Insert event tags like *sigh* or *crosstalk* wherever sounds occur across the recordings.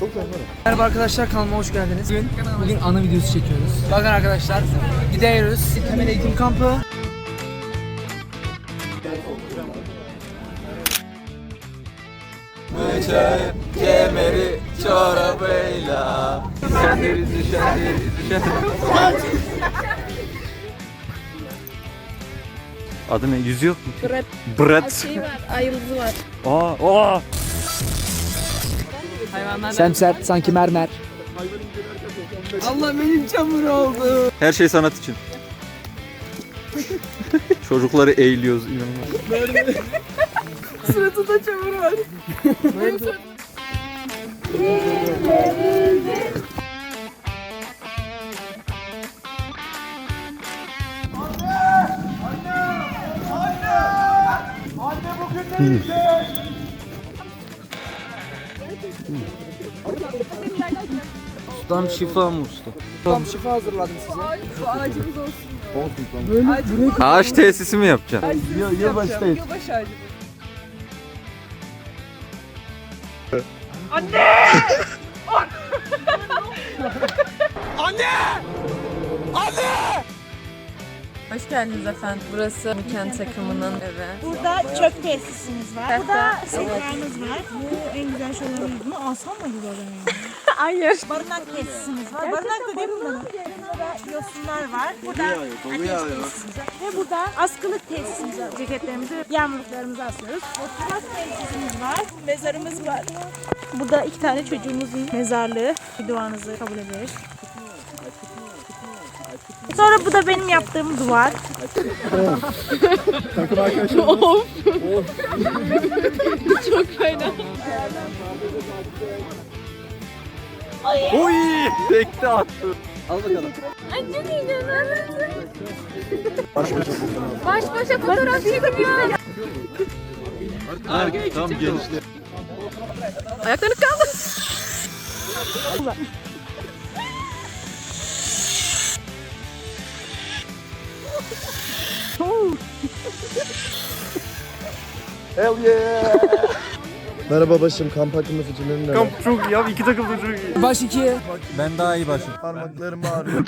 Yağız'ı. Merhaba arkadaşlar kanalıma hoş geldiniz. Bugün, bugün ana videosu çekiyoruz. Bakın arkadaşlar gidiyoruz. Temel eğitim kampı. Kemeri çorabıyla. Düşenleri düşenleri düşenleri. Adı ne? Yüzü yok mu? Brett. Brett. Şey var, ayıldızı var. Aa, aa. Semsert sanki mermer. Allah benim çamur oldu. Her şey sanat için. Çocukları eğiliyoruz inanılmaz. *laughs* Suratında çamur var. Ustam şifa mı usta? Tam şifa hazırladım size. Bu ağacımız olsun. Ağaç tesisi mi yapacaksın? Yılbaşıdayız. Yılbaşı ağacı. Hoş geldiniz efendim. Burası Müken takımının evi. Burada çöp tesisimiz var. Evet. Burada sehramız var. Bu en güzel şeylerimiz. Bunu alsam mı acaba ben ya? Hayır. Barınak tesisimiz var. Barınak da değil mi? Burada yosunlar var. Burada ateş tesisimiz var. Ve burada askılık tesisimiz var. Ceketlerimizi, yağmurluklarımızı asıyoruz. Oturma tesisimiz var. Mezarımız var. Burada iki tane çocuğumuzun mezarlığı. Bir duanızı kabul ederiz. Sonra bu da benim yaptığım duvar. Çok fena. Oy! Tekte attı. Annem inanamadım. Baş başa fotoğraf çekiyor. Tam gençler. Ayaklarını kaldır. *laughs* Merhaba başım, kamp hakkında fikirlerin neler? Kamp çok iyi abi. iki takım da çok iyi. Baş iki. Ben daha iyi başım. Parmaklarım ağrıyor.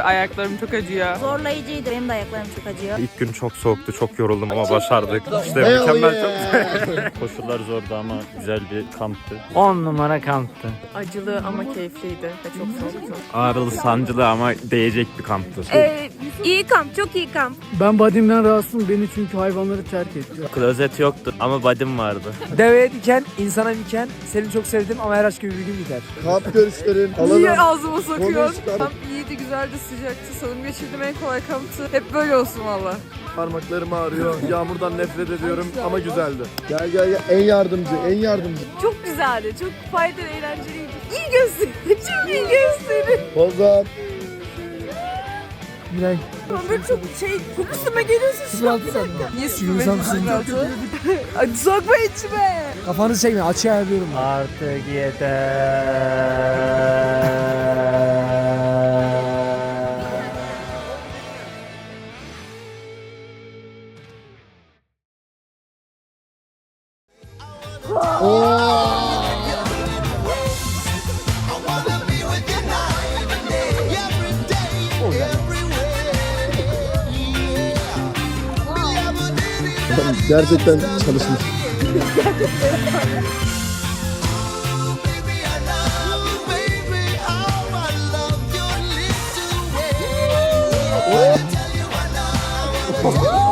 Ayaklarım çok acıyor. Zorlayıcıydı. Benim de ayaklarım çok acıyor. İlk gün çok soğuktu, çok yoruldum ama başardık. İşte mükemmel oh çok yeah. *laughs* *laughs* Koşullar zordu ama güzel bir kamptı. 10 numara kamptı. Acılı ama keyifliydi ve çok soğuktu. Ağrılı, sancılı ama değecek bir kamptı. iyi kamp, çok iyi kamp. Ben badimden rahatsızım beni çünkü hayvanları terk etti. Klozet yoktu ama badim vardı. Deveye diken, insana diken. Seni çok sevdim ama her aşk gibi bir gün biter. Kamp görüşlerin, Niye ağzıma sokuyor? Konuş çıkar. Kamp iyiydi, güzeldi, sıcaktı. Sanırım geçirdiğim en kolay kamptı. Hep böyle olsun valla. Parmaklarım ağrıyor. Yağmurdan nefret ediyorum ama güzeldi. Gel gel gel. En yardımcı, en yardımcı. Çok güzeldi, çok faydalı, eğlenceliydi. İyi gösteri, *laughs* çok iyi gösteri. Ozan. Miray. Böyle çok şey, kokusuma geliyorsun şu an. Niye sıkılmayın? sıkıntı. Hadi sokma içime. Kafanı çekme açığa ayarlıyorum. ben. Artık yeter. adam gerçekten çalışmış. Oh!